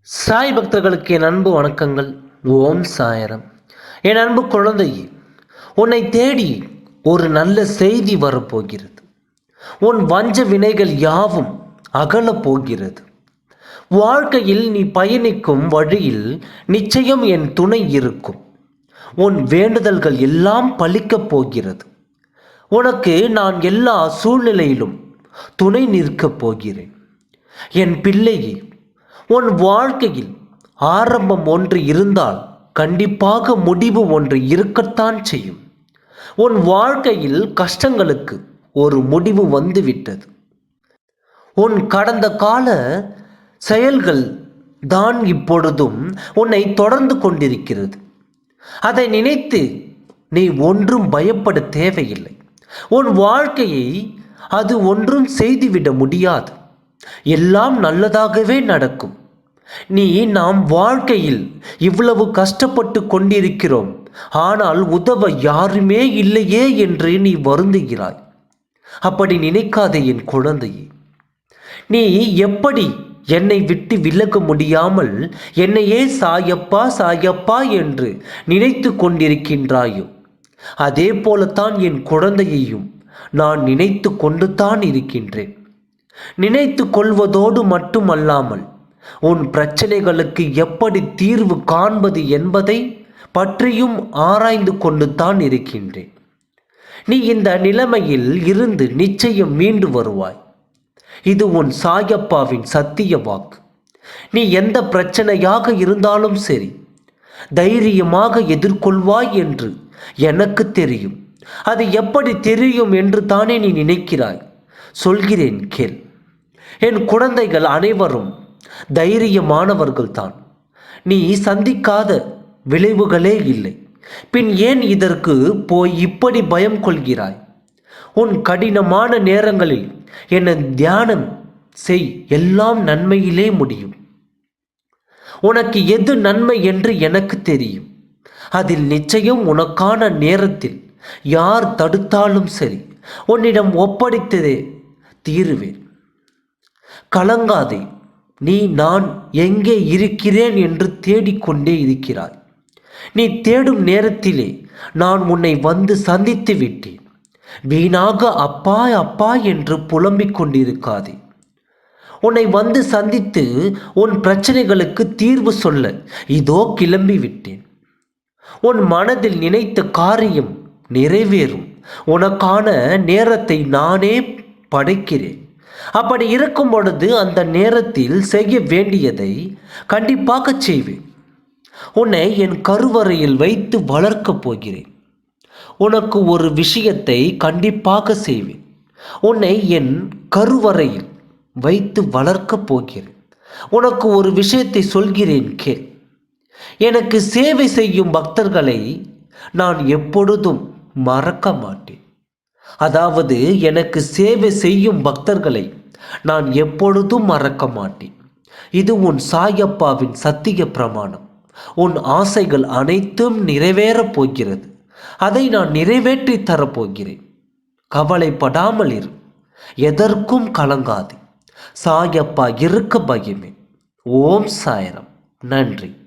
சாய் பக்தர்களுக்கு என் அன்பு வணக்கங்கள். ஓம் சாயரம். என் அன்பு குழந்தையே உன்னை தேடி ஒரு நல்ல செய்தி வரப்போகிறது. உன் வஞ்ச வினைகள் யாவும் அகலப் போகிறது. வாழ்க்கையில் நீ பயணிக்கும் வழியில் நிச்சயம் என் துணை இருக்கும். உன் வேண்டுதல்கள் எல்லாம் பலிக்கப் போகிறது. உனக்கு நான் எல்லா சூழ்நிலையிலும் துணை நிற்கப் போகிறேன். என் பிள்ளையே உன் வாழ்க்கையில் ஆரம்பம் ஒன்று இருந்தால் கண்டிப்பாக முடிவு ஒன்று இருக்கத்தான் செய்யும். உன் வாழ்க்கையில் கஷ்டங்களுக்கு ஒரு முடிவு வந்துவிட்டது. உன் கடந்த கால செயல்கள் தான் இப்பொழுதும் உன்னை தொடர்ந்து கொண்டிருக்கிறது. அதை நினைத்து நீ ஒன்றும் பயப்பட தேவையில்லை. உன் வாழ்க்கையை அது ஒன்றும் செய்துவிட முடியாது. எல்லாம் நல்லதாகவே நடக்கும். நீ நாம் வாழ்க்கையில் இவ்வளவு கஷ்டப்பட்டு கொண்டிருக்கிறோம். ஆனால் உதவ யாருமே இல்லையே என்று நீ வருந்துகிறாய். அப்படி நினைக்காதே என் குழந்தையே. நீ எப்படி என்னை விட்டு விலக முடியாமல் என்னையே சாயப்பா சாயப்பா என்று நினைத்து கொண்டிருக்கின்றாயோ? அதே போலத்தான் என் குழந்தையையும் நான் நினைத்து கொண்டு தான் இருக்கின்றேன். நினைத்து கொள்வதோடு மட்டுமல்லாமல் உன் பிரச்சனைகளுக்கு எப்படி தீர்வு காண்பது என்பதை பற்றியும் ஆராய்ந்து கொண்டு தான் இருக்கின்றேன். நீ இந்த நிலைமையில் இருந்து நிச்சயம் மீண்டு வருவாய். இது உன் சாயப்பாவின் சத்திய வாக்கு. நீ எந்த பிரச்சனையாக இருந்தாலும் சரி தைரியமாக எதிர்கொள்வாய் என்று எனக்கு தெரியும். அது எப்படி தெரியும் என்று தானே நீ நினைக்கிறாய்? சொல்கிறேன் கேள். என் குழந்தைகள் அனைவரும் தைரியமானவர்கள்தான். நீ சந்திக்காத விளைவுகளே இல்லை. பின் ஏன் இதற்கு போய் இப்படி பயம் கொள்கிறாய்? உன் கடினமான நேரங்களில் என்னை தியானம் செய். எல்லாம் நன்மையிலே முடியும். உனக்கு எது நன்மை என்று எனக்கு தெரியும். அதில் நிச்சயம் உனக்கான நேரத்தில் யார் தடுத்தாலும் சரி உன்னிடம் ஒப்படைத்ததே தீருவேன். கலங்காதே நீ நான் எங்கே இருக்கிறேன் என்று தேடிக்கொண்டே இருக்கிறாய். நீ தேடும் நேரத்திலே நான் உன்னை வந்து சந்தித்து விட்டேன். வீணாக அப்பா அப்பா என்று புலம்பிக் கொண்டிருக்காதே. உன்னை வந்து சந்தித்து உன் பிரச்சனைகளுக்கு தீர்வு சொல்ல இதோ கிளம்பி விட்டேன் உன் மனதில் நினைத்த காரியம் நிறைவேறும். உனக்கான நேரத்தை நானே படைக்கிறேன். அப்படி இருக்கும் பொழுது அந்த நேரத்தில் செய்ய வேண்டியதை கண்டிப்பாக செய்வேன். உன்னை என் கருவறையில் வைத்து வளர்க்கப் போகிறேன். உனக்கு ஒரு விஷயத்தை கண்டிப்பாக செய்வேன். உன்னை என் கருவறையில் வைத்து வளர்க்கப் போகிறேன். உனக்கு ஒரு விஷயத்தை சொல்கிறேன் கேள். எனக்கு சேவை செய்யும் பக்தர்களை நான் எப்பொழுதும் மறக்க மாட்டேன். அதாவது எனக்கு சேவை செய்யும் பக்தர்களை நான் எப்பொழுதும் மறக்க மாட்டேன். இது உன் சாயப்பாவின் சத்திய பிரமாணம். உன் ஆசைகள் அனைத்தும் நிறைவேறப் போகிறது. அதை நான் நிறைவேற்றி தரப்போகிறேன். கவலைப்படாமல் இரு. எதற்கும் கலங்காது. சாயப்பா இருக்க பயமே. ஓம் சாயரம். நன்றி.